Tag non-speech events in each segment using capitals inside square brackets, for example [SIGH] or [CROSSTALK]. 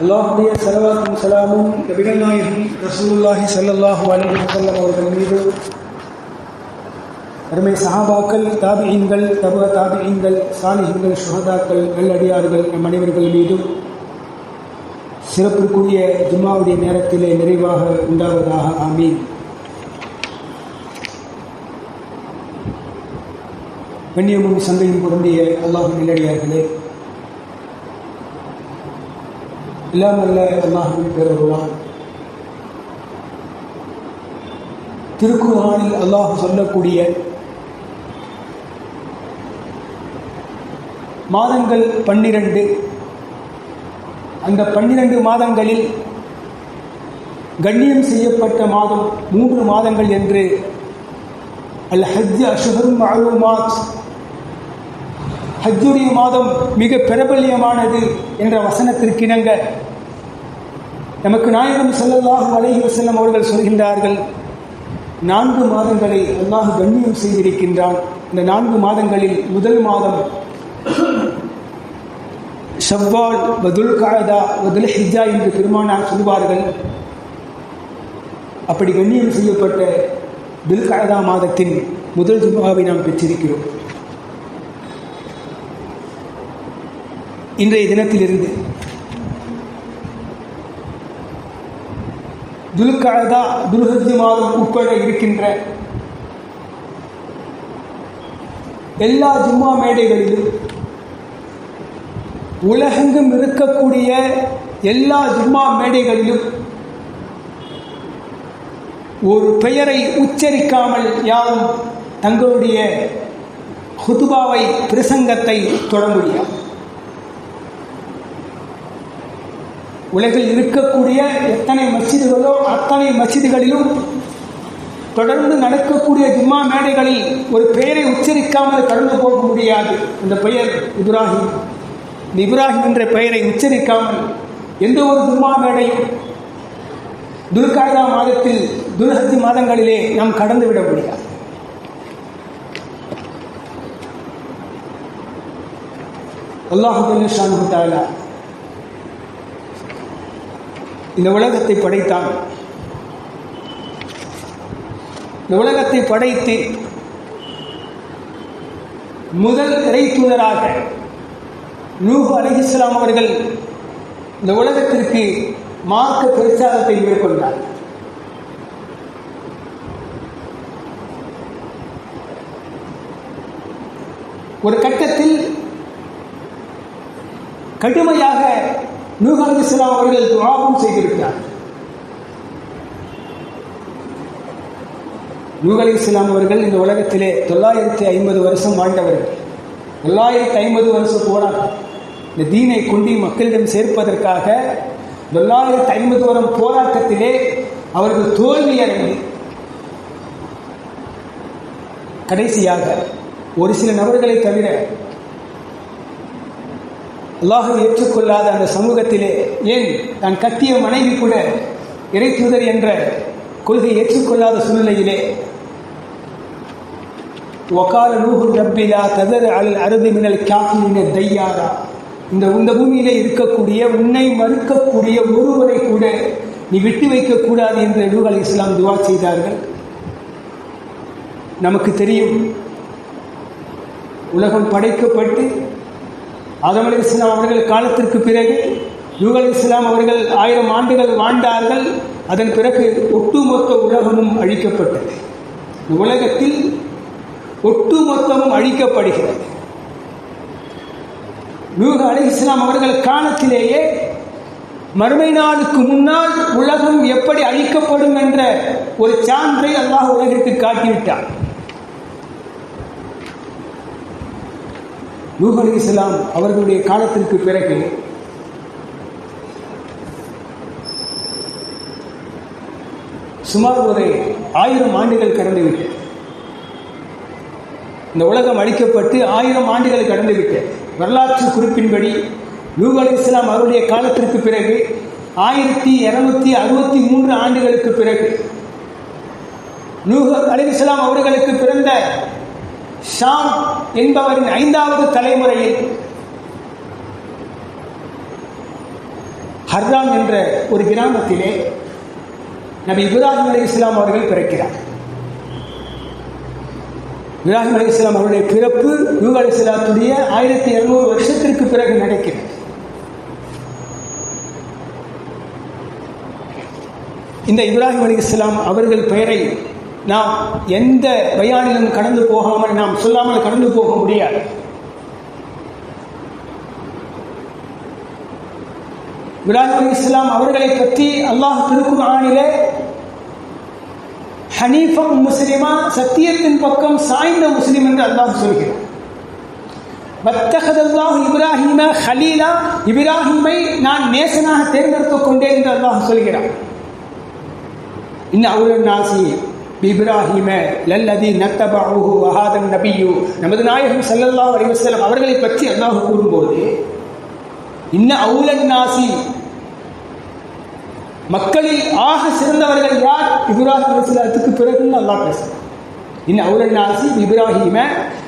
அல்லாஹுடைய செலவாக்கும் சலாமும் நபிகள் நாயகம் ரசூல்லாஹி ஸல்லல்லாஹு அலி வஸல்லம் அவர்கள் மீது அருமை சஹாபாக்கள் தாபியீன்கள் தப தாபியீன்கள் சாலிஹீன்கள் சுகதாக்கள் நல்லடியார்கள் நம் அனைவர்கள் மீதும் சிறப்பிற்குரிய ஜும்மாவுடைய நேரத்திலே நிறைவாக உண்டாவதாக ஆமீன். கண்ணியமும் சந்தையும் பொருந்திய அல்லாஹ் நல்லடியார்களே எல்லாம் நல்ல அல்லாஹின் பெருவான் திருக்குறானில் அல்லாஹ் சொல்லக்கூடிய மாதங்கள் பன்னிரண்டு. அந்த பன்னிரண்டு மாதங்களில் கண்ணியம் செய்யப்பட்ட மாதம் மூன்று மாதங்கள் என்று அல் ஹஜ் அஷுஹரும் அழுமாத் ஹஜ்ஜுடைய மாதம் மிக பிரபல்யமானது என்ற வசனத்திற்கிணங்க நமக்கு நாயகம் செல்லல்லாஹு அலைஹி செல்லும் அவர்கள் சொல்கின்றார்கள் நான்கு மாதங்களை அல்லாஹ் கண்ணியம் செய்திருக்கின்றான். இந்த நான்கு மாதங்களில் முதல் மாதம் ஷவ்வால் வதுல் காயதா வதுல் ஹிஜா என்று பெருமானார் சொல்வார்கள் அப்படி கண்ணியம் செய்யப்பட்ட துல் காயதா மாதத்தின் முதல் துபாவை நாம் பெற்றிருக்கிறோம். இன்றைய தினத்திலிருந்து துல்காயதா துல்ஹஜ் மாதம் உட்பட இருக்கின்ற எல்லா ஜும்மா மேடைகளிலும் உலகெங்கும் இருக்கக்கூடிய எல்லா ஜும்மா மேடைகளிலும் ஒரு பெயரை உச்சரிக்காமல் யாரும் தங்களுடைய ஹுதுபாவை பிரசங்கத்தை தொட முடியாது உலகில் இருக்கக்கூடிய எத்தனை மசிதுகளோ அத்தனை மசிதிகளிலும் தொடர்ந்து நடக்கக்கூடிய ஜும்மா மேடைகளில் ஒரு பெயரை உச்சரிக்காமல் கடந்து போக முடியாது. அந்த பெயர் இப்ராஹிம். இந்த இப்ராஹிம் என்ற பெயரை உச்சரிக்காமல் எந்த ஒரு ஜும்மா மேடையும் துல்காயதா மாதத்தில் துல்ஹஜ் மாதங்களிலே நாம் கடந்து விட முடியாது. அல்லாஹு ஷானு தாலா இந்த உலகத்தை படைத்தான் இந்த உலகத்தை படைத்து முதல் இறை தூதராக நூஹ் அவர்கள் இந்த உலகத்திற்கு மார்க்க பிரச்சாரத்தை மேற்கொண்டார். ஒரு கட்டத்தில் கடுமையாக நூஹ் அலி இஸ்லாம் அவர்கள் துவாபம் செய்திருக்கிறார். நூஹ் அலி இஸ்லாம் அவர்கள் இந்த உலகத்திலே தொள்ளாயிரத்தி ஐம்பது வருஷம் வாழ்ந்தவர்கள். தொள்ளாயிரத்தி ஐம்பது வருஷம் போராட்டம். இந்த தீனை கொண்டு மக்களிடம் சேர்ப்பதற்காக தொள்ளாயிரத்தி ஐம்பது வரும் போராட்டத்திலே அவர்கள் தோல்வி அடைந்து கடைசியாக ஒரு சில நபர்களை தவிர அல்லாஹை ஏற்றுக்கொள்ளாத அந்த சமூகத்திலே ஏன் தான் கத்திய மனைவி கூட இறை தூதர் என்ற கொள்கை ஏற்றுக்கொள்ளாத சூழ்நிலையிலே ஒகால நூஹு ரப்பிலா ததர் அல் அருது மினல் காஃபின தையாரா. இந்த இந்த பூமியிலே இருக்கக்கூடிய உன்னை மறுக்கக்கூடிய ஒருவரை கூட நீ விட்டு வைக்கக்கூடாது என்று நூகல் இஸ்லாம் துவா செய்தார்கள். நமக்கு தெரியும் உலகம் படைக்கப்பட்டு ஆதம் அலி இஸ்லாம் அவர்கள் காலத்திற்கு பிறகு யூக் அலி இஸ்லாம் அவர்கள் ஆயிரம் ஆண்டுகள் வாழ்ந்தார்கள். அதன் பிறகு ஒட்டுமொத்த உலகமும் அழிக்கப்பட்டது. உலகத்தில் ஒட்டுமொத்தமும் அழிக்கப்படுகிறது. யூக அலி இஸ்லாம் அவர்கள் காலத்திலேயே மறுமை நாளுக்கு முன்னால் உலகம் எப்படி அழிக்கப்படும் என்ற ஒரு சான்றை அல்லாஹ் உலகிற்கு காட்டிவிட்டார் நூஹ் அலி இஸ்லாம் அவர்களுடைய காலத்திற்கு பிறகு சுமார் ஒரு ஆயிரம் ஆண்டுகள் கடந்துவிட்டது. இந்த உலகம் அழிக்கப்பட்டு ஆயிரம் ஆண்டுகள் கடந்துவிட்டது. வரலாற்று குறிப்பின்படி நூஹ் அலி இஸ்லாம் அவருடைய காலத்திற்கு பிறகு ஆயிரத்தி இருநூத்தி அறுபத்தி மூன்று ஆண்டுகளுக்கு பிறகு நூஹ் அலி இஸ்லாம் அவர்களுக்கு பிறந்த ஷாம் என்பவரின் ஐந்தாவது தலைமுறையில் ஹர்ரான் என்ற ஒரு கிராமத்திலே நபி இப்ராஹிம் அலி இஸ்லாம் அவர்கள் பிறக்கிறார். இப்ராஹிம் அலி இஸ்லாம் அவருடைய பிறப்பு யூக அலி இஸ்லாத்துடைய ஆயிரத்தி இருநூறு வருஷத்திற்கு பிறகு நடக்கிறது. இந்த இப்ராஹிம் அலி இஸ்லாம் அவர்கள் பெயரை நாம் எந்த பயானிலும் கடந்து போகாமல் நாம் சொல்லாமல் கடந்து போக முடியாது. இப்ராஹிம் இஸ்லாம் அவர்களை பற்றி அல்லாஹ் திருக்குறானிலே ஹனீஃபம் முஸ்லிமா சத்தியத்தின் பக்கம் சாய்ந்த முஸ்லிம் என்று அல்லாஹ் சொல்கிறார் வத்தகதல்லாஹ் இப்ராஹிம ஹலீலா இப்ராஹிமை நான் நேசனாக தேர்ந்தெடுத்துக் கொண்டேன் என்று அல்லாஹ் சொல்கிறார் இன்னும் அவருடைய நாசி இப்ராஹிம லல்லதி நத்தபாஹு வஹாதன் நபியு. நமது நாயகம் செல்லல்லா வரைவசலம் அவர்களை பற்றி அல்லாஹ் கூறும்போது இன்ன அவுலன் நாசி. மக்களில் ஆக சிறந்தவர்கள் யார்? இப்ராஹிம் அலிஸ்லாத்துக்கு பிறகுன்னு அல்லாஹ் பேசுகிறார் இன்ன அவுலன் நாசி இப்ராஹிம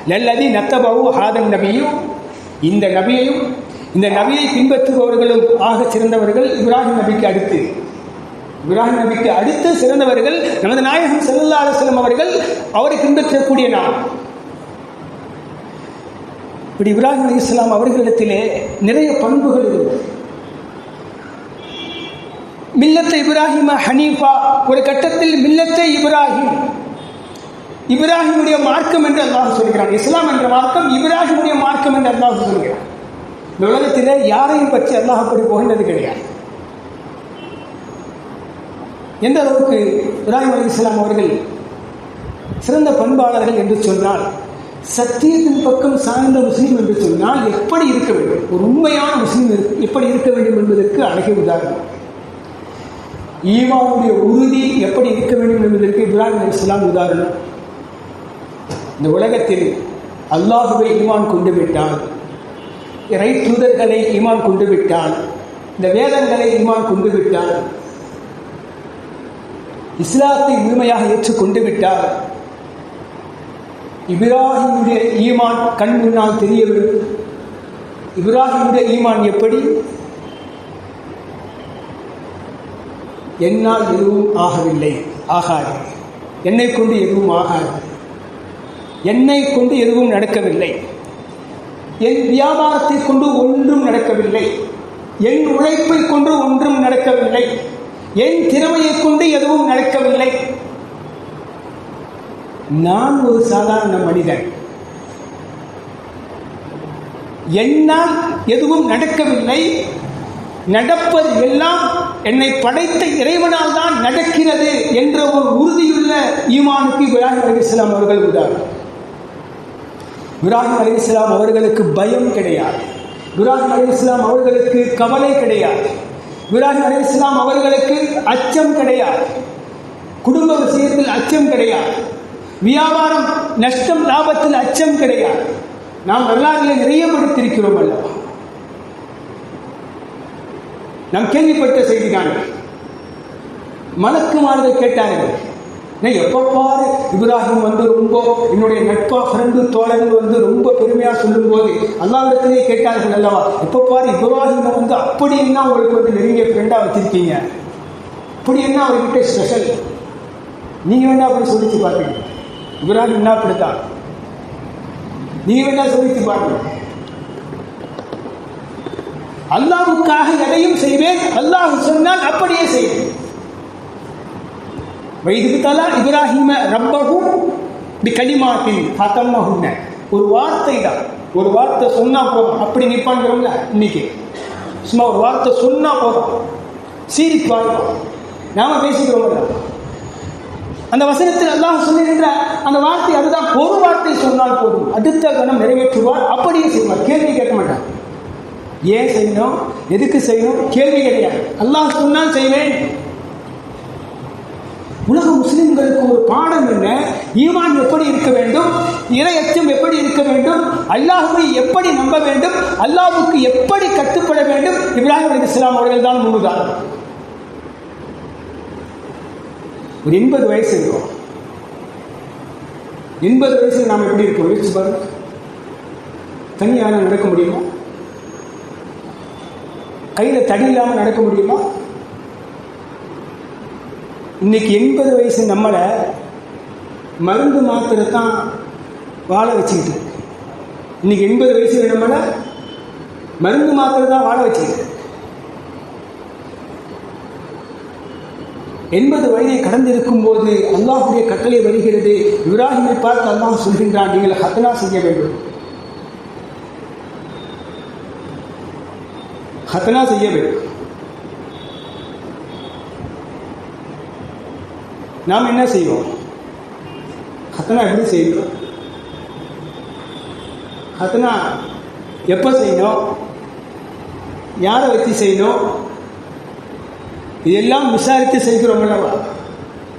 லல்லதி நத்தபாஹு ஹாதன் நபியு. இந்த நபியையும் இந்த நபியை பின்பற்றுபவர்களும் ஆக சிறந்தவர்கள் இப்ராஹிம் நபிக்கு அடுத்து. இப்ராஹிம் நபிக்கு அடுத்து சிறந்தவர்கள் நமது நாயகம் செல்லல்லா அலுவலம் அவர்கள் அவரை பின்பற்றக்கூடிய நாம் இப்படி இப்ராஹிம் அலி இஸ்லாம் அவர்களிடத்திலே நிறைய பண்புகள் இருந்தது. மில்லத்தை இப்ராஹிம ஹனீஃபா ஒரு கட்டத்தில் மில்லத்தை இப்ராஹிம் இப்ராஹிமுடைய மார்க்கம் என்று அல்லாஹ் சொல்கிறான். இஸ்லாம் என்ற மார்க்கம் இப்ராஹிமுடைய மார்க்கம் என்று அல்லாஹ் சொல்கிறான். இந்த உலகத்தில் யாரையும் பற்றி அல்லாஹ் அப்படி புகழ்ந்தது கிடையாது. எந்த அளவுக்கு இப்ராஹிம் அலி இஸ்லாம் அவர்கள் சிறந்த பண்பாளர்கள் என்று சொன்னால் சத்தியத்தின் பக்கம் சார்ந்த முஸ்லீம் என்று சொன்னால் எப்படி இருக்க வேண்டும்? ஒரு உண்மையான முஸ்லீம் எப்படி இருக்க வேண்டும் என்பதற்கு அழகிய உதாரணம். ஈமாவுடைய உறுதி எப்படி இருக்க வேண்டும் என்பதற்கு இப்ராஹிம் அலி இஸ்லாம் உதாரணம். இந்த உலகத்தில் அல்லாஹுவை ஈமான் கொண்டு விட்டான் இறை தூதர்களை ஈமான் கொண்டு விட்டான் இந்த வேதங்களை ஈமான் கொண்டு விட்டான் இஸ்லாத்தை முழுமையாக ஏற்றுக்கொண்டு விட்டார் இப்ராஹிமுடைய ஈமான் கண் முன்னால் தெரியவில்லை இப்ராஹிமுடைய ஈமான் எப்படி? என்னால் எதுவும் ஆகவில்லை ஆகாது. என்னை கொண்டு எதுவும் ஆகாது. என்னை கொண்டு எதுவும் நடக்கவில்லை. என் வியாபாரத்தை கொண்டு ஒன்றும் நடக்கவில்லை. என் உழைப்பை கொண்டு ஒன்றும் நடக்கவில்லை. என் திறமையை கொண்டு எதுவும் நடக்கவில்லை. நான் ஒரு சாதாரண மனிதன். என்னால் எதுவும் நடக்கவில்லை. நடப்பது எல்லாம் என்னை படைத்த இறைவனால் தான் நடக்கிறது என்ற ஒரு உறுதியுள்ள ஈமானுக்கு இப்ராஹிம் அலி இஸ்லாம் அவர்கள் உதாரணம் இப்ராஹிம் அலி இஸ்லாம் அவர்களுக்கு பயம் கிடையாது. இப்ராஹிம் அலி இஸ்லாம் அவர்களுக்கு கவலை கிடையாது. இப்ராஹிம் அலி இஸ்லாம் அவர்களுக்கு அச்சம் கிடையாது. குடும்ப விஷயத்தில் அச்சம் கிடையாது. வியாபாரம் நஷ்டம் லாபத்தில் அச்சம் கிடையாது. நாம் வரலாறுகளை நிறைய படுத்திருக்கிறோம் அல்லவா? நாம் கேள்விப்பட்ட செய்திதான்? மலக்குமார்கள் கேட்டார்கள். நான் எப்போ பாரு இப்ராஹிம் வந்து ரொம்ப என்னுடைய நட்பா ஃப்ரெண்டு தோழர்கள் வந்து ரொம்ப பெருமையாக சொல்லும்போது அல்லாவிடத்திலே கேட்டார்கள் அல்லவா? எப்போ பாரு இப்ராஹிம் வந்து அப்படி என்ன உங்களுக்கு வந்து நெருங்கிய ஃப்ரெண்டாக வச்சிருக்கீங்க? அப்படி என்ன அவர்கிட்ட ஸ்பெஷல் நீங்க வேணா அப்படி சொல்லிச்சு பாருங்க. இப்ராஹிம் என்ன அப்படித்தான்? நீங்க வேணா சொல்லிச்சு பாருங்க. அல்லாவுக்காக எதையும் செய்வேன். அல்லாஹ் சொன்னால் அப்படியே செய்வேன். வைதுபித்தலா இப்ராஹிம ரப்பகும் பி கலிமாட்டின் ஃபதம்மஹுன்ன ஒரு வார்த்தை தான் ஒரு வார்த்தை சொன்னா போதும். அப்படி நிப்பாங்கிறோம்ல இன்னைக்கு. சும்மா ஒரு வார்த்தை சொன்னா போதும். சீரிக்கு வாழ்க்கை நாம பேசிக்கிறோம்ல அந்த வசனத்தில் அல்லாஹ் சொல்லுகின்ற அந்த வார்த்தை அதுதான். ஒரு வார்த்தை சொன்னால் போதும். அடுத்த கணம் நிறைவேற்றுவார். அப்படியே செய்வார். கேள்வி கேட்க மாட்டார். ஏன் செய்யணும்? எதுக்கு செய்யணும்? கேள்வி கிடையாது அல்லாஹ் சொன்னால் செய்வேன். உலக முஸ்லிம்களுக்கு ஒரு பாடம் என்ன? ஈமான் எப்படி இருக்க வேண்டும்? இரையச்சம் எப்படி இருக்க வேண்டும்? அல்லாஹுவை எப்படி நம்ப வேண்டும்? அல்லாஹுக்கு எப்படி கட்டுப்பட வேண்டும்? இப்ராஹிம் அலி இஸ்லாம் அவர்கள் தான் முழுதான் ஒரு எண்பது வயசு இருக்கும். எண்பது வயசுல நாம் எப்படி இருக்கோம் யோசிச்சு பாருங்க. தனியாக நடக்க முடியுமா? கையில் தடி இல்லாமல் நடக்க முடியுமா? இன்னைக்கு எண்பது வயசு நம்மளை மருந்து மாத்திரை தான் வாழ வச்சுக்கிட்டு இருக்கு. இன்னைக்கு எண்பது வயசு நம்மளை மருந்து மாத்திரை தான் வாழ வச்சுக்கிட்டு இருக்கு. எண்பது வயதை கடந்திருக்கும் போது அல்லாஹுடைய கட்டளை வருகிறது இப்ராஹிமை பார்த்து அல்லாஹ் சொல்கின்றான் நீங்கள் ஹத்னா செய்ய வேண்டும் ஹத்னா செய்ய வேண்டும் நாம் என்ன செய்வோம்? ஹத்னா எப்படி செய்யணும்? ஹத்னா எப்போ செய்யணும்? யாரை வச்சு செய்யணும்? இதெல்லாம் விசாரித்து செய்கிறோம் அல்லவா?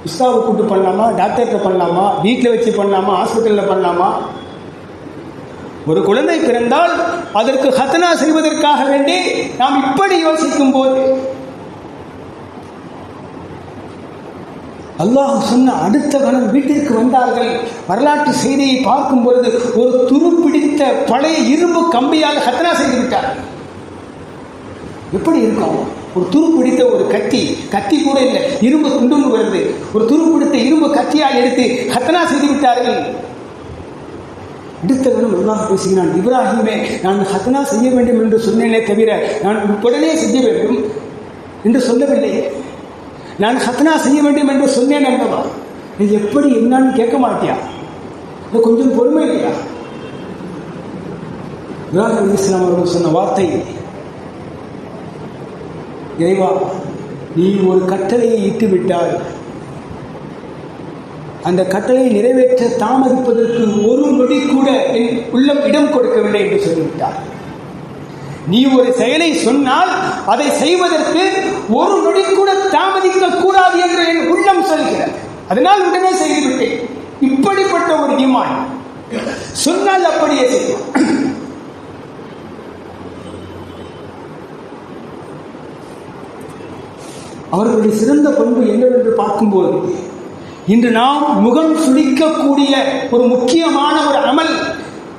உஸ்தாவை கூட்டு பண்ணலாமா? டாக்டர்கிட்ட பண்ணலாமா? வீட்டில் வச்சு பண்ணலாமா? ஹாஸ்பிட்டலில் பண்ணலாமா? ஒரு குழந்தை பிறந்தால் அதற்கு ஹத்தனா செய்வதற்காக வேண்டி நாம் இப்படி யோசிக்கும் போது அல்லாஹ் சொன்ன அடுத்த கணம் வீட்டிற்கு வந்தார்கள். வரலாற்று செய்தியை பார்க்கும் பொழுது ஒரு துருப்பிடித்த பழைய இரும்பு கம்பியால் ஹத்தனா செய்து விட்டார்கள் எப்படி இருக்கும்? ஒரு துருப்பிடித்த ஒரு கத்தி கத்தி கூட இல்லை இரும்பு துண்டு வருது. ஒரு துருப்பிடித்த இரும்பு கத்தியால் எடுத்து ஹத்தனா செய்து விட்டார்கள். அடுத்தவனும் அல்லாஹ் பேசுகிறான் இப்ராஹிமே நான் ஹத்தனா செய்ய வேண்டும் என்று சொன்னேனே தவிர நான் உடனே செய்ய வேண்டும் என்று சொல்லவில்லை. நான் ஹத்தனா செய்ய வேண்டும் என்று சொன்னேன் அல்லவா நீ எப்படி என்னன்னு கேட்க மாட்டியா? இது கொஞ்சம் பொறுமை இல்லையா? இப்ராஹிம் இஸ்லாம் அவர்கள் சொன்ன வார்த்தை இறைவா நீ ஒரு கட்டளையை இட்டு விட்டால் அந்த கட்டளையை நிறைவேற்ற தாமதிப்பதற்கு ஒரு நொடி கூட என் உள்ளம் இடம் கொடுக்கவில்லை என்று சொல்லிவிட்டார். நீ ஒரு செயலை சொன்னால் அதை செய்வதற்கு ஒரு நொடி கூட தாமதிக்க கூடாது என்று என் உள்ளம் சொல்கிறது. அதனால் உடனே செய்துவிட்டேன். இப்படிப்பட்ட ஒரு டிமாண்ட் சொன்னால் அப்படியே செய்யும் அவர்களுடைய சிறந்த பண்பு என்னவென்று பார்க்கும்போது இன்று நாம் முகம் சுளிக்கக்கூடிய ஒரு முக்கியமான ஒரு அமல்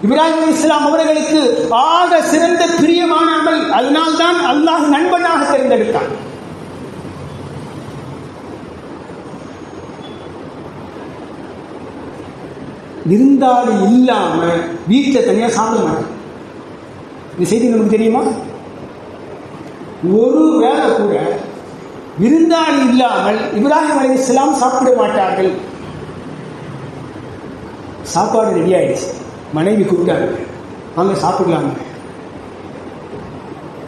இப்ராஹிம் இஸ்லாம் அவர்களுக்கு ஆக சிறந்த பிரியமானவர்கள். அதனால் அதனால்தான் அல்லாஹ் நண்பனாக தேர்ந்தெடுத்தான். விருந்தாளி இல்லாம வீட்டில் தனியா சாப்பிட மாட்டேன் இந்த செய்தி நமக்கு தெரியுமா? ஒரு வேளை கூட விருந்தாளி இல்லாமல் இப்ராஹிம் அலி இஸ்லாம் சாப்பிட மாட்டார்கள். சாப்பாடு ரெடி ஆயிடுச்சு. மனைவி கூப்பிட்டாங்க. வாங்க சாப்பிடலாங்க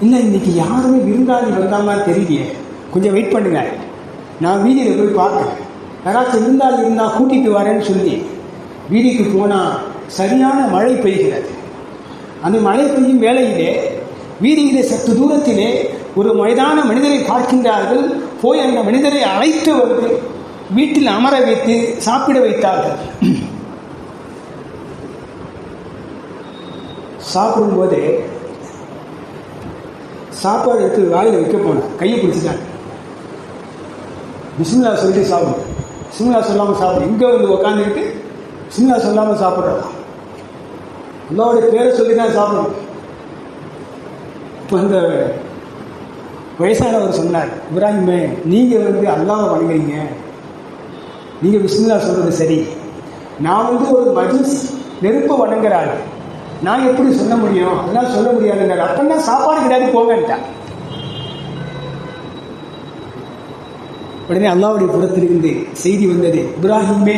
இல்லை இன்னைக்கு யாருமே விருந்தாளி வந்தாங்க தெரியலையே. கொஞ்சம் வெயிட் பண்ணுங்க. நான் வீதியில் போய் பார்க்குறேன். யாராச்சும் விருந்தாளி இருந்தால் கூட்டிட்டு வரேன்னு சொல்லி வீதிக்கு போனால் சரியான மழை பெய்கிறது. அந்த மழை பெய்யும் வேளையிலே வீதியிலே சற்று தூரத்திலே ஒரு வயதான மனிதரை பார்க்கின்றார்கள். போய் அந்த மனிதரை அழைத்து வந்து வீட்டில் அமர வைத்து சாப்பிட வைத்தார்கள். சாப்பிடும்போது சாப்பாடு எடுத்து வாயில் வைக்க போனேன். கையை பிடிச்சிட்டாங்க பிஸ்மில்லா சொல்லிட்டு சாப்பிடும் பிஸ்மில்லா சொல்லாமல் சாப்பிடும் இங்கே வந்து உக்காந்துக்கிட்டு பிஸ்மில்லா சொல்லாமல் சாப்பிட்றதா அல்லாவுடைய பேரை சொல்லி தான் சாப்பிடணும் இப்போ அந்த வயசானவர் சொன்னார் இப்ராஹிமே நீங்கள் வந்து அல்லாவை வணங்குறீங்க. நீங்கள் பிஸ்மில்லா சொல்கிறது சரி. நான் வந்து ஒரு மஜிஸ் நெருப்பை வணங்குறாரு நான் எப்படி சொல்ல முடியும்? அதெல்லாம் சொல்ல முடியாதுங்க. அப்பன்னா சாப்பாடு கிடையாது போங்கன்ட்டான். உடனே அல்லாவுடைய புறத்திலிருந்து செய்தி வந்தது. இப்ராஹிமே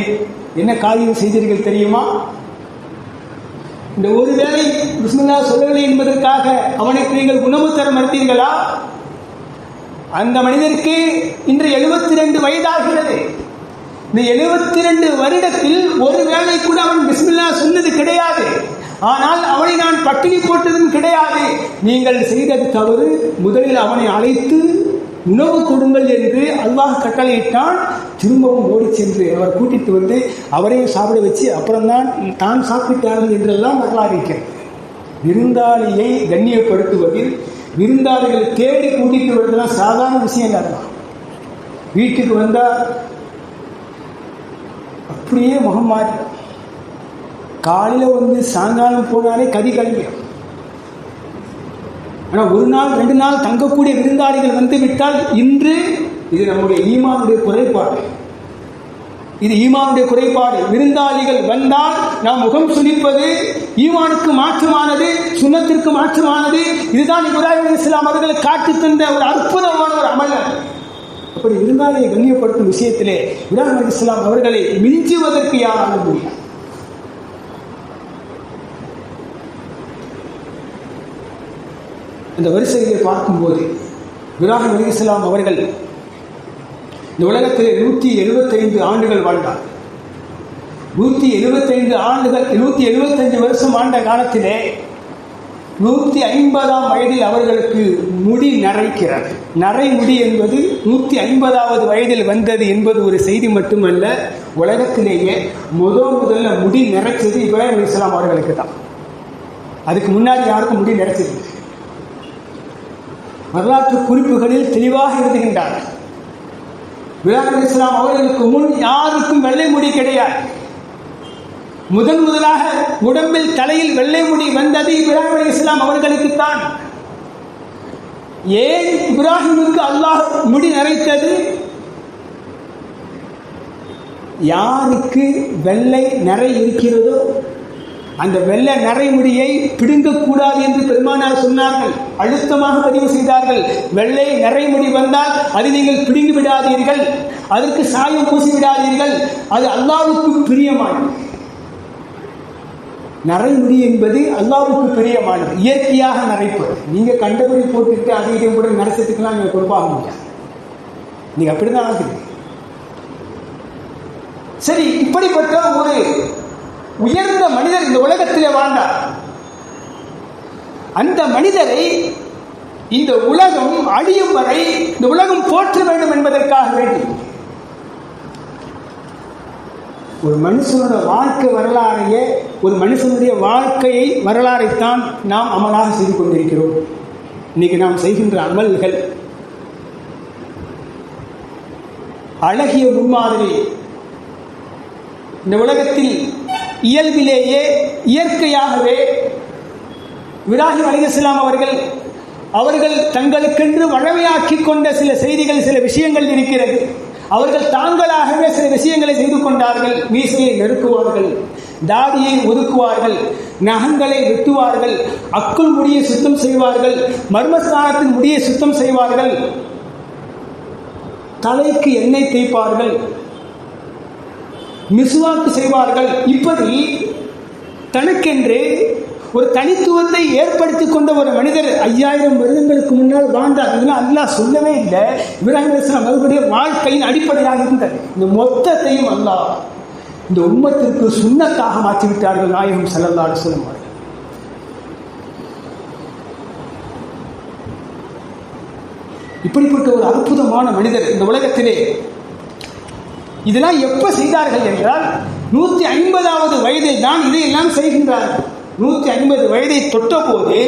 என்ன காரியம் செய்தீர்கள் தெரியுமா? இந்த ஒரு வேளை பிஸ்மில்லா சொல்லவில்லை என்பதற்காக அவனுக்கு நீங்கள் உணவு தர மறுத்தீர்களா? அந்த மனிதருக்கு இன்று எழுபத்தி ரெண்டு வயதாகிறது. இந்த எழுபத்தி ரெண்டு வருடத்தில் ஒரு வேளை கூட அவன் பிஸ்மில்லா சொன்னது கிடையாது. ஆனால் அவனை நான் பட்டினி போட்டதும் கிடையாது. நீங்கள் செய்தது தவறு. முதலில் அவனை அழைத்து உணவு கொடுங்கள் என்று அல்லாஹ் கட்டளையிட்டான். திரும்பவும் ஓடி சென்று அவர் கூட்டிட்டு வந்து அவரையும் சாப்பிட வச்சு அப்புறம்தான் தான் சாப்பிட்டார்கள் என்றெல்லாம் வரலாறு இருக்கிறது விருந்தாளியை கண்ணியப்படுத்துவதில் விருந்தாளிகளை தேடி கூட்டிட்டு வருவதெல்லாம் சாதாரண விஷயம் தான் வீட்டுக்கு வந்தால் அப்படியே முகம் மாறி காலையில் வந்து சாயங்காலம் போனாலே கதி கழியும் ஆனால் ஒரு நாள் ரெண்டு நாள் தங்கக்கூடிய விருந்தாளிகள் வந்து விட்டால் இன்று இது நம்முடைய ஈமானுடைய குறைபாடு. இது ஈமானுடைய குறைபாடு. விருந்தாளிகள் வந்தால் நாம் முகம் சுழிப்பது ஈமானுக்கு மாற்றமானது சுண்ணத்திற்கு மாற்றமானது. இதுதான் இப்ராஹிம் இஸ்லாம் அவர்கள் காட்டி தந்த ஒரு அற்புதமான ஒரு அமல் அப்படி விருந்தாளியை கண்ணியப்படுத்தும் விஷயத்திலே இப்ராஹிம் இஸ்லாம் அவர்களை மிஞ்சுவதற்கு யாராலும் முடியாது இந்த வரிசையை பார்க்கும்போது இப்ராஹிம் அலி இஸ்லாம் அவர்கள் இந்த உலகத்திலே நூற்றி எழுபத்தைந்து ஆண்டுகள் வாழ்ந்தார். நூற்றி எழுபத்தைந்து ஆண்டுகள் நூற்றி எழுபத்தைந்து வருஷம் ஆண்ட காலத்திலே நூற்றி ஐம்பதாம் வயதில் அவர்களுக்கு முடி நரைக்கிறது. நரை முடி என்பது நூற்றி ஐம்பதாவது வயதில் வந்தது என்பது ஒரு செய்தி மட்டுமல்ல உலகத்திலேயே முதல் முதல்ல முடி நிறைச்சது இப்ராஹிம் இஸ்லாம் அவர்களுக்கு தான். அதுக்கு முன்னாடி யாருக்கும் முடி நிறைச்சது வரலாற்று குறிப்புகளில் தெளிவாக எழுதுகின்றார்கள் இப்ராஹிம் இஸ்லாம் அவர்களுக்கு முன் யாருக்கும் வெள்ளை முடி கிடையாது. முதன் முதலாக உடம்பில் தலையில் வெள்ளை முடி வந்தது இப்ராஹிம் அலி இஸ்லாம் அவர்களுக்கு தான். ஏன் இப்ராஹிமுக்கு அல்லாஹ் முடி நரைத்தது யாருக்கு வெள்ளை நிறை இருக்கிறதோ அந்த வெள்ளை நரைமுடியை பிடுங்கக்கூடாது என்று பெருமானார் சொன்னார்கள். அழுத்தமாக பதிவு செய்தார்கள். வெள்ளை நரைமுடி வந்தால் அதை நீங்கள் பிடுங்கி விடாதீர்கள். அதற்கு சாயம் பூசி விடாதீர்கள். அது அல்லாவுக்கு பிரியமானது. நரைமுடி என்பது அல்லாவுக்கு பிரியமானது. இயற்கையாக நரைப்பு. நீங்க கண்டபடி போட்டுட்டு அதை கூட நரசத்துக்கெல்லாம் நீங்க பொறுப்பாக முடியாது. நீங்க அப்படிதான் ஆகுது. சரி இப்படிப்பட்ட ஒரு உயர்ந்த மனிதர் இந்த உலகத்திலே வாழ்ந்தார். அந்த மனிதரை இந்த உலகம் அழியும் வரை இந்த உலகம் போற்ற வேண்டும் என்பதற்காக வேண்டி. ஒரு மனுஷனோட வாழ்க்கை வரலாறையே ஒரு மனுஷனுடைய வாழ்க்கையை வரலாறைத்தான் நாம் அமலாக செய்து கொண்டிருக்கிறோம். இன்னைக்கு நாம் செய்கின்ற அமல்கள் அழகிய முன்மாதிரி இந்த உலகத்தில் இயல்பிலேயே இயற்கையாகவே விராஹிம் அலிகஸ்லாம் அவர்கள் அவர்கள் தங்களுக்கென்று வழமையாக்கி கொண்ட சில செய்திகள் சில விஷயங்கள் இருக்கிறது. அவர்கள் தாங்களாகவே சில விஷயங்களை செய்து கொண்டார்கள். மீசையை நெருக்குவார்கள் தாடியை ஒதுக்குவார்கள் நகங்களை வெட்டுவார்கள் அக்குள் முடியை சுத்தம் செய்வார்கள் மர்மஸ்தானத்தின் முடியை சுத்தம் செய்வார்கள். தலைக்கு எண்ணெய் தேய்ப்பார்கள். மிசுவாக்கு செய்வார்கள். இப்படி தனக்கென்று ஒரு தனித்துவத்தை ஏற்படுத்தி கொண்ட ஒரு மனிதர் ஐயாயிரம் வருடங்களுக்கு முன்னால் வாழ்ந்தார். இதெல்லாம் அல்லாஹ் சொல்லவே இல்லை. இப்ராஹிம் இஸ்லாம் அவர்களுடைய வாழ்க்கையின் அடிப்படையாக இருந்தது. இந்த மொத்தத்தையும் அல்லாஹ் இந்த உம்மத்திற்கு சுண்ணத்தாக மாற்றிவிட்டார்கள் நாயகம் செல்லல்லா சொல்லும் இப்படிப்பட்ட ஒரு அற்புதமான மனிதர் இந்த உலகத்திலே இதெல்லாம் எப்ப செய்தார்கள் என்றால் நூத்தி ஐம்பதாவது வயதில் தான் இதையெல்லாம் செய்கின்றார்கள். நூத்தி ஐம்பது வயதை தொட்ட போது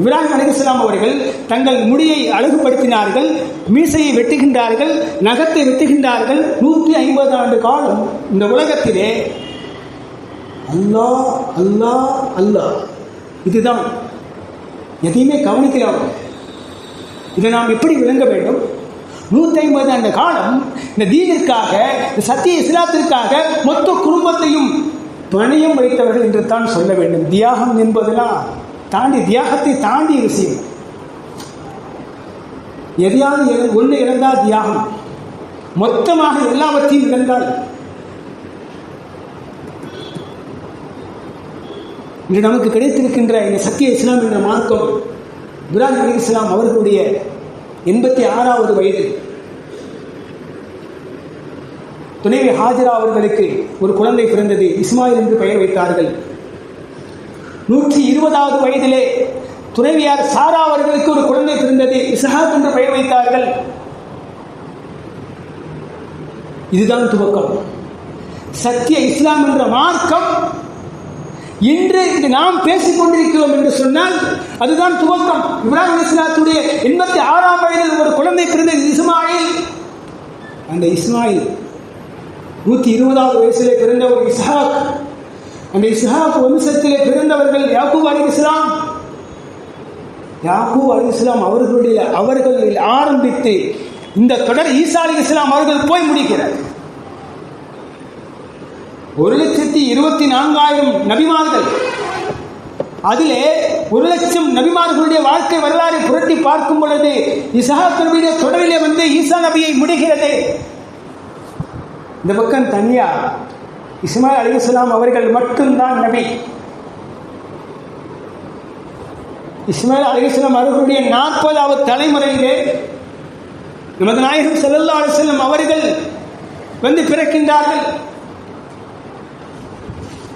இப்ராஹிம் அலிஸ்லாம் அவர்கள் தங்கள் முடியை அழகுபடுத்தினார்கள் மீசையை வெட்டுகின்றார்கள் நகத்தை வெட்டுகின்றார்கள். நூற்றி ஐம்பது ஆண்டு காலம் இந்த உலகத்திலே அல்லாஹ் அல்லாஹ் அல்லாஹ். இதுதான். எதையுமே கவனிக்கிறோம் இதை நாம் எப்படி விளங்க வேண்டும்? நூத்தி ஐம்பது ஆண்டு காலம் இந்த தீனிற்காக இந்த சத்திய இஸ்லாத்திற்காக மொத்த குடும்பத்தையும் பணியம் வைத்தவர்கள் என்று தான் சொல்ல வேண்டும். தியாகம் என்பதெல்லாம் தாண்டி தியாகத்தை தாண்டி விஷயம் எதையாவது ஒன்று இழந்தால் தியாகம். மொத்தமாக எல்லாவற்றையும் இழந்தால் இன்று நமக்கு கிடைத்திருக்கின்ற இந்த சத்திய இஸ்லாம் என்ற மார்க்கம் துராஜ் அலி இஸ்லாம் அவர்களுடைய எண்பத்தி ஆறாவது வயது துணைவி ஹாஜரா அவர்களுக்கு ஒரு குழந்தை பிறந்தது. இஸ்மாயில் என்று பெயர் வைத்தார்கள். நூற்றி இருபதாவது வயதிலே துணைவியார் சாரா அவர்களுக்கு ஒரு குழந்தை பிறந்தது. இசஹாக் என்று பெயர் வைத்தார்கள். இதுதான் துவக்கம். சத்திய இஸ்லாம் என்ற மார்க்கம் இன்று இங்கு நாம் பேசிக் கொண்டிருக்கிறோம் என்று சொன்னால் அதுதான் துவக்கம். இப்ராஹிம் இஸ்லாத்துடைய எண்பத்தி ஆறாம் வயதில் ஒரு குழந்தை பிறந்தது. இஸ்மாயில். அந்த இஸ்மாயில் நூத்தி இருபதாவது வயசிலே பிறந்த ஒரு இஸ்ஹாக். அந்த இஸ்ஹாக் வம்சத்திலே பிறந்தவர்கள் யாக்கூப் அலி இஸ்லாம் யாக்கூப் அலி இஸ்லாம் அவர்களுடைய அவர்களில் ஆரம்பித்து இந்த தொடர் ஈசா அலி இஸ்லாம் அவர்கள் போய் முடிக்கிறார். ஒரு லட்சத்தி இருபத்தி நான்காயிரம் நபிமார்கள். அதிலே ஒரு லட்சம் நபிமார்களுடைய வாழ்க்கை வரலாறு புரட்டி பார்க்கும் பொழுது இசஹாக் நபியுடைய தொடரிலே வந்து ஈசா நபியை முடிகிறது. இந்த பக்கம் தனியா இஸ்மாயில் அலிசலாம் அவர்கள் மட்டும்தான் நபி. இஸ்மாயில் அலிசலாம் அவர்களுடைய நாற்பதாவது தலைமுறையிலே நமது நாயகம் செல்லல்லா செல்லும் அவர்கள் வந்து பிறக்கின்றார்கள்.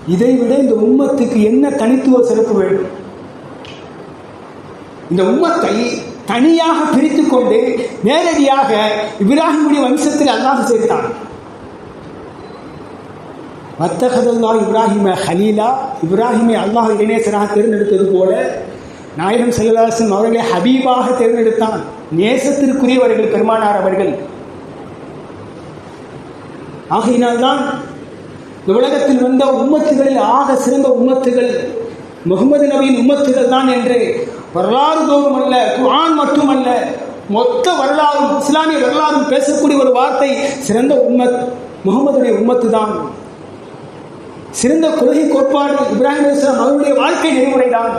இதை விட இந்த உம்மத்துக்கு என்ன தனித்துவ சிறப்பு வேண்டும்? இந்த உம்மத்தை தனியாக பிரித்துக் கொண்டு நேரடியாக இப்ராஹிமுடைய வம்சத்தில் அல்லாஹ் சேர்த்தான். வத்தகதல்லா இப்ராஹிம ஹலீலா இப்ராஹிமை அல்லாஹ் இணையசராக தேர்ந்தெடுத்தது போல நாயகம் செல்லதாசன் அவர்களை ஹபீபாக தேர்ந்தெடுத்தான். நேசத்திற்குரியவர்கள் பெருமானார் அவர்கள். ஆகையினால்தான் இந்த உலகத்தில் வந்த உம்மத்துகளில் ஆக சிறந்த உம்மத்துகள் முகமது நபியின் உம்மத்துகள் தான் என்று வரலாறு தோறும் அல்ல குரான் மட்டுமல்ல மொத்த வரலாறும் இஸ்லாமிய வரலாறும் பேசக்கூடிய ஒரு வார்த்தை சிறந்த உம்மத் முகமதுடைய உம்மத்து தான். சிறந்த கொள்கை கோட்பாடு இப்ராஹிம் இஸ்லாம் அவருடைய வாழ்க்கை நெறிமுறைதான்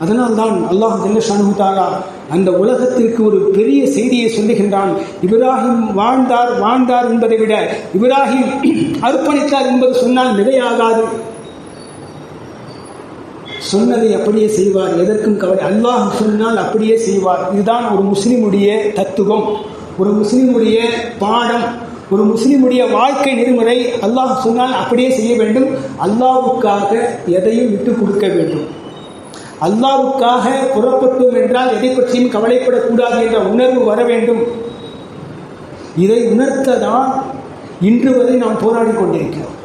அதனால்தான் அல்லாஹ் ஜல்லஷானு தாலா அந்த உலகத்திற்கு ஒரு பெரிய செய்தியை சொல்லுகின்றான். இப்ராஹிம் வாழ்ந்தார் வாழ்ந்தார் என்பதை விட இப்ராஹிம் [CLEARS THROAT] அர்ப்பணித்தார் என்பது சொன்னால் நிறையாகாது சொன்னதை அப்படியே செய்வார். எதற்கும் கவலை அல்லாஹ் சொன்னால் அப்படியே செய்வார். இதுதான் ஒரு முஸ்லிமுடைய தத்துவம். ஒரு முஸ்லீமுடைய பாடம் ஒரு முஸ்லீமுடைய வாழ்க்கை நெறிமுறை. அல்லாஹ் சொன்னால் அப்படியே செய்ய வேண்டும். அல்லாவுக்காக எதையும் விட்டு கொடுக்க வேண்டும். அல்லாவுக்காக புறப்பட்டோம் என்றால் எதை பற்றியும் கவலைப்படக்கூடாது என்ற உணர்வு வர வேண்டும். இதை உணர்த்ததான் இன்று வரை நாம் போராடி கொண்டிருக்கிறோம்.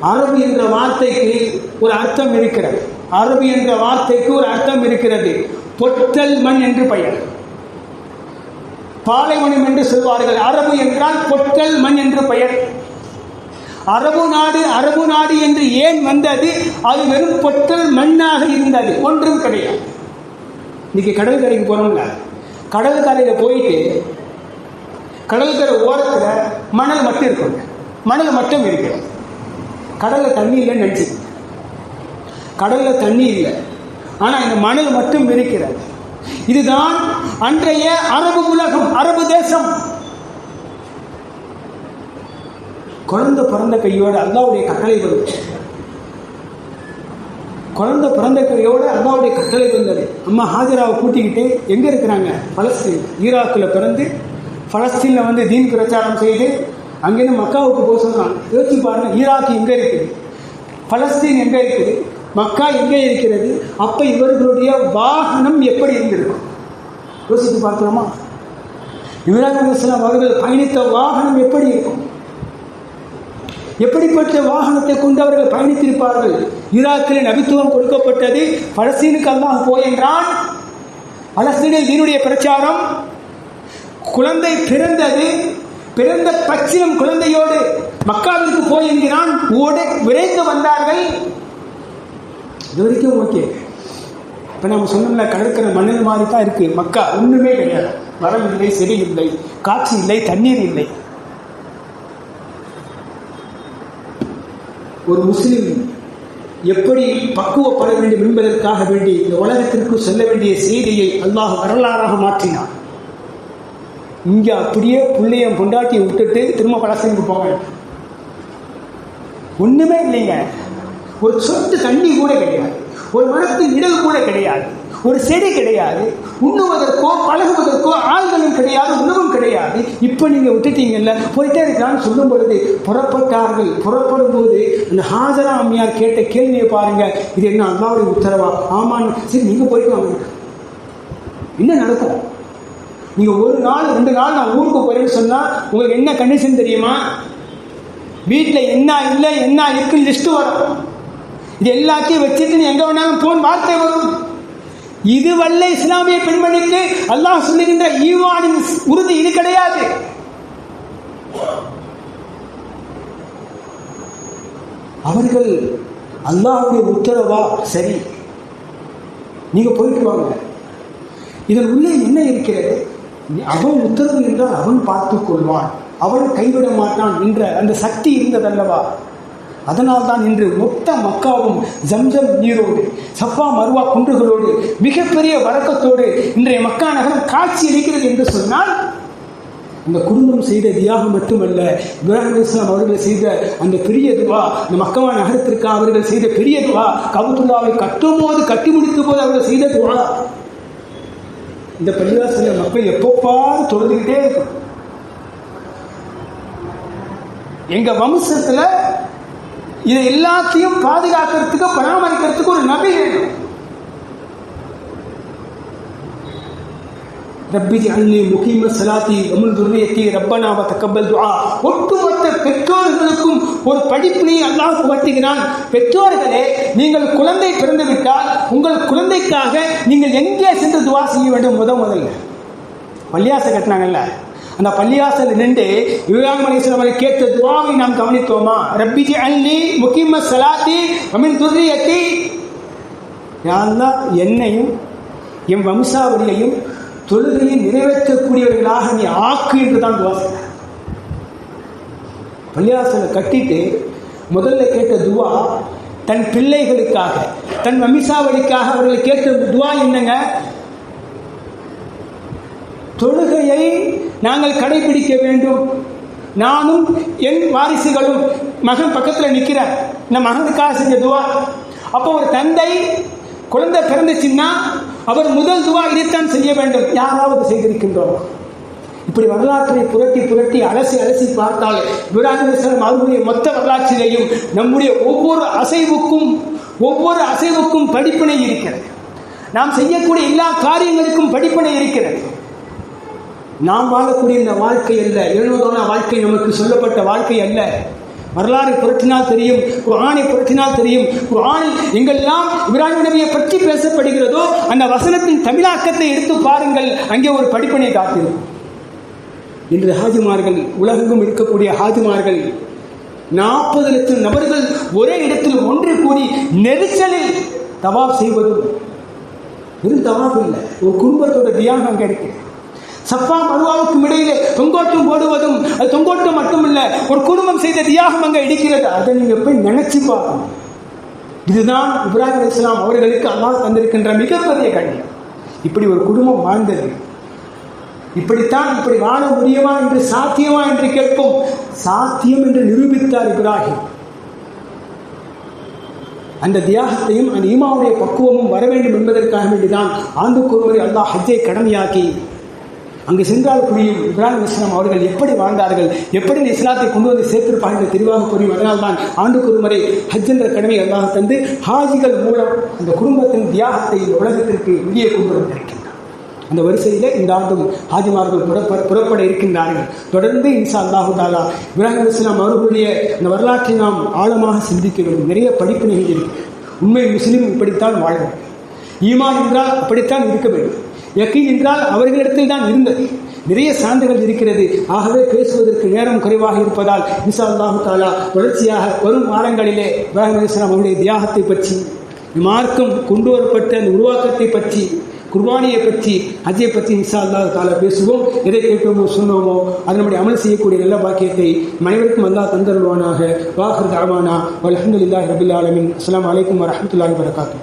அரபு என்ற வார்த்தைக்கு ஒரு அர்த்தம் இருக்கிறது. அரபு என்ற வார்த்தைக்கு ஒரு அர்த்தம் இருக்கிறது. பொட்டல் மண் என்று பெயர். பாலைவனம் என்று சொல்வார்கள். அரபு என்றால் பொட்டல் மண் என்று பெயர். அரபு நாடு அரபு நாடு என்று ஏன் வந்தது? அது வெறும் பொற்றல் மண்ணாக இருந்தது. ஒன்றும் கிடையாது. இன்னைக்கு கடற்கரைக்கு போறோம்ல. கடற்கரையில் போயிட்டு கடற்கரை ஓரத்தில் மணல் மட்டும் இருக்கும் மணல் மட்டும் இருக்கிறது கடல்ல தண்ணி இல்லைன்னு நினைச்சு கடல்ல தண்ணி இல்லை. ஆனா இந்த மணல் மட்டும் இருக்கிறது. இதுதான் அன்றைய அரபு உலகம் அரபு தேசம். குழந்தை பிறந்த கையோட அல்லாவுடைய கட்டளை வந்துச்சு குழந்தை பிறந்த கையோட அல்லாவுடைய கட்டளை வந்தது. அம்மா ஹாஜராவை கூட்டிக்கிட்டு எங்க இருக்கிறாங்க? பலஸ்தீன் ஈராக்கில் பிறந்து பலஸ்தீனில் வந்து தீன் பிரச்சாரம் செய்து அங்கேருந்து மக்காவுக்கு போக சொல்றாங்க யோசிச்சு பாருங்க ஈராக் எங்க இருக்குது? பலஸ்தீன் எங்க இருக்குது? மக்கா எங்கே இருக்கிறது? அப்ப இவர்களுடைய வாகனம் எப்படி இருந்திருக்கும் யோசித்து பார்க்கலாமா? இவராக அவர்கள் பயணித்த வாகனம் எப்படி இருக்கும்? எப்படிப்பட்ட வாகனத்தை கொண்டு அவர்கள் பயணித்திருப்பார்கள்? ஈராக்கில் நபித்துவம் கொடுக்கப்பட்டது பலஸ்தீனுக்கு அல்லாஹ் போயென்றான் பலஸ்தீனில் தீனுடைய பிரச்சாரம் குழந்தை பிறந்தது. பிறந்த பச்சிலம் குழந்தையோடு மக்காவிற்கு போய் என்கிறான். ஓட விரைந்து வந்தார்கள். இது வரைக்கும் ஓகே. இப்போ நம்ம சொன்னோம்ல கடற்கரை மணல் மாதிரி தான் இருக்கு. மக்கா ஒண்ணுமே கிடையாது. மரம் இல்லை செடி இல்லை காற்று இல்லை தண்ணீர் இல்லை. ஒரு முஸ்லிம் எப்படி பக்குவப்பட வேண்டும் என்பதற்காக வேண்டி இந்த உலகத்திற்கு சொல்ல வேண்டிய செய்தியை அல்லாஹ் வரலாறாக மாற்றினான். இங்கே அப்படியே புள்ளையம் பொண்டாட்டி விட்டுட்டு திரும்ப பழசனுக்கு போவேன் ஒண்ணுமே இல்லைங்க. ஒரு சொட்டு தண்ணி கூட கிடையாது. ஒரு மரத்து இடல் கூட கிடையாது. ஒரு செடி கிடையாது உண்ணுவதற்கோ பழகுவதற்கோ ஆள்களும் கிடையாது உணவும் கிடையாது. இப்போ நீங்க விட்டுட்டீங்கல்ல போயிட்டே இருக்கலாம்னு சொல்லும் பொழுது புறப்பட்டார்கள். புறப்படும் போது அந்த ஹாஜரா அம்மையார் கேட்ட கேள்வியை பாருங்க. இது என்ன அல்லாவுடைய உத்தரவா? ஆமான்னு. சரி நீங்க போயிட்டு வாங்க. என்ன நடக்கும்? நீங்க ஒரு நாள் ரெண்டு நாள் நான் ஊருக்கு போறேன்னு சொன்னா உங்களுக்கு என்ன கண்டிஷன் தெரியுமா? வீட்டில் என்ன இல்லை என்ன இருக்குன்னு லிஸ்ட் வரும். இது எல்லாத்தையும் வச்சுட்டு நீ எங்க வேணாலும் போன் வார்த்தை வரும். இதுவல்ல இஸ்லாமிய பெண்மணிக்கு அல்லாஹ் சொல்லுகின்ற ஈவானின் உறுதி இது கிடையாது. அவர்கள் அல்லாஹுடைய உத்தரவா? சரி. நீங்க போயிட்டு வாங்க. இதன் உள்ளே என்ன இருக்கிறது? அவன் உத்தரவு என்றால் அவன் பார்த்துக் கொள்வான். அவன் கைவிட மாட்டான் என்ற அந்த சக்தி இருந்ததல்லவா? அதனால் தான் இன்று மொத்த மக்காவும் ஜம்ஜம் நீரோடு சஃபா மருவா குன்றுகளோடு மிகப்பெரிய வழக்கத்தோடு இன்றைய மக்கா நகரம் காட்சி அளிக்கிறது என்று சொன்னால் அந்த குடும்பம் செய்த தியாகம் மட்டுமல்ல இப்ராஹிம் இஸ்லாம் அவர்கள் செய்த அந்த பெரிய துவா இந்த மக்கவா நகரத்திற்கு அவர்கள் செய்த பெரிய துவா கபத்துல்லாவை கட்டும் போது கட்டி முடித்த போது அவர்கள் செய்த துவா. இந்த பள்ளிவாசல மக்கள் எப்பப்பாரு தொழுதுகிட்டே இருக்கும். எங்க வம்சத்துல இதை எல்லாத்தையும் பாதுகாக்கிறதுக்கு பராமரிக்கிறதுக்கு ஒரு நபி வேணும் ரப்பி ஜஅல்னி முகீம ஸலாத்தி வமின் துர்ரியத்தி ரப்பனா வ தக்கப்பல் துஆ. ஒட்டுமொத்த பெற்றோர்களுக்கும் ஒரு படிப்பினை அல்லாஹ் புகட்டுகிறான் பெற்றோர்களே நீங்கள் குழந்தை பிறந்துவிட்டால் உங்கள் குழந்தைக்காக நீங்கள் எங்கே சென்று துவா செய்ய வேண்டும்? முதல் முதல்ல. பள்ளியாசை கட்டினாங்கல்ல? அந்த பள்ளியாசல் நின்று இப்ராஹிம் அலைஹிஸ்ஸலாம் அவர்கள் கேட்ட துவாவை நாம் கவனித்தோமா? ரப்பி ஜஅல்னி முகீம சலாத்தி வமின் துர்ரியத்தி. யா அல்லாஹ் என்னையும் என் வம்சாவளியையும் தொழுகையை நிறைவேற்றக்கூடியவர்களாக நீ ஆக்கு என்று தான் துவா செய்தார். பள்ளியாசலை கட்டிட்டு முதல்ல கேட்ட துவா தன் பிள்ளைகளுக்காக தன் வம்சாவளிக்காக அவர்கள் கேட்ட துவா என்னங்க? தொழுகையை நாங்கள் கடைபிடிக்க வேண்டும். நானும் என் வாரிசுகளும் மகன் பக்கத்தில் நிற்கிறார் இந்த மகனுக்காக செஞ்ச துவா. அப்போ ஒரு தந்தை குழந்தை பிறந்துச்சுன்னா அவர் முதல் துவா இதைத்தான் செய்ய வேண்டும். யாராவது செய்திருக்கின்றோம். இப்படி வரலாற்றை புரட்டி புரட்டி அலசி அலசி பார்த்தால் விராஜேஸ்வரம் அவர்களுடைய மொத்த வரலாற்றிலேயும் நம்முடைய ஒவ்வொரு அசைவுக்கும் ஒவ்வொரு அசைவுக்கும் படிப்பினை இருக்கிறது. நாம் செய்யக்கூடிய எல்லா காரியங்களுக்கும் படிப்பினை இருக்கிறது. நாம் வாழக்கூடிய இந்த வாழ்க்கை அல்ல. எழுபதான வாழ்க்கை நமக்கு சொல்லப்பட்ட வாழ்க்கை அல்ல. வரலாறு புரட்டினால் தெரியும் குரானை புரட்டினால் தெரியும். குரானில் எங்கெல்லாம் இப்ராஹிம் நபியை பற்றி பேசப்படுகிறதோ அந்த வசனத்தின் தமிழாக்கத்தை எடுத்து பாருங்கள். அங்கே ஒரு படிப்பனை காத்திருக்கும் இன்று ஹாஜிமார்கள் உலகெங்கும் இருக்கக்கூடிய ஹாஜிமார்கள் நாற்பது லட்சம் நபர்கள் ஒரே இடத்தில் ஒன்று கூடி நெரிசலில் தவாப் செய்வதும் வெறும் தவாப் இல்லை. ஒரு குடும்பத்தோட தியாகம் அங்கே சப்பா மருவாவுக்கும் இடையிலே தொங்கோட்டம் போடுவதும் அது தொங்கோட்டம் மட்டுமல்ல ஒரு குடும்பம் செய்த தியாகம் அங்கே இடிக்கிறது. அதை நீங்க போய் நினைச்சு பார்க்கணும் இதுதான் இப்ராஹிம் இஸ்லாம் அவர்களுக்கு அல்லாஹ் தந்திருக்கின்ற மிகப்பெரிய கண்ணியம். இப்படி ஒரு குடும்பம் வாழ்ந்தது. இப்படித்தான் இப்படி வாழ முடியுமா என்று சாத்தியமா என்று கேட்போம். சாத்தியம் என்று நிரூபித்தார் இப்ராஹிம். அந்த தியாகத்தையும் அந்த ஈமாவுடைய பக்குவமும் வர வேண்டும் என்பதற்காக வேண்டிதான் ஆண்டுக்கு ஒருவரை அல்லாஹ் ஹஜ்ஜை கடமையாக்கி அங்கு சென்றால் புரியும். இப்ராஹிம் இஸ்லாம் அவர்கள் எப்படி வாழ்ந்தார்கள்? எப்படி இந்த இஸ்லாத்தை கொண்டு வந்து சேர்த்திருப்பார்கள்? என்று தெளிவாக புரியும் அதனால் தான் ஆண்டுக்கு ஒரு முறை ஹஜ் என்ற கடமை அல்லாஹ் தந்து ஹாஜிகள் மூலம் அந்த குடும்பத்தின் தியாகத்தை இந்த உலகத்திற்கு வெளியே கொண்டு வந்திருக்கின்றார் அந்த வரிசையில் இந்த ஆண்டும் ஹாஜிமார்கள் புறப்பட இருக்கின்றார்கள். தொடர்ந்து இன்சா அல்லாஹு தாலா இப்ராஹிம் இஸ்லாம் அவர்களுடைய அந்த வரலாற்றை நாம் ஆழமாக சிந்திக்க வேண்டும். நிறைய படிப்பினைகள் இருக்கு. உண்மை முஸ்லீம் இப்படித்தான் வாழ வேண்டும் ஈமான் என்றால் அப்படித்தான் இருக்க வேண்டும். யக்கீன் என்றால் அவர்களிடத்தில் தான் இருந்தது நிறைய சான்றுகள் இருக்கிறது. ஆகவே பேசுவதற்கு நேரம் குறைவாக இருப்பதால் இன்சா அல்லாஹு தாலா தொடர்ச்சியாக வரும் வாரங்களிலே இப்ராஹிம் அலிஸ்லாம் அவருடைய தியாகத்தை பற்றி மார்க்கம் கொண்டு வரப்பட்ட அந்த உருவாக்கத்தை பற்றி குர்பானியை பற்றி ஹஜ்ஜை பற்றி இன்சா அல்லாஹ் தாலா பேசுவோம். எதை கேட்போமோ சொன்னோமோ அது நம்முடைய அமல் செய்யக்கூடிய நல்ல பாக்கியத்தை மனைவருக்கும் அல்லாஹ் தந்தருவானாக வாஹர் தாவானா அலமதுல்லாஹி ரபில் ஆலமின். அஸ்லாம் வலைக்கம் வரமத்துல்லாஹி வரகாத்து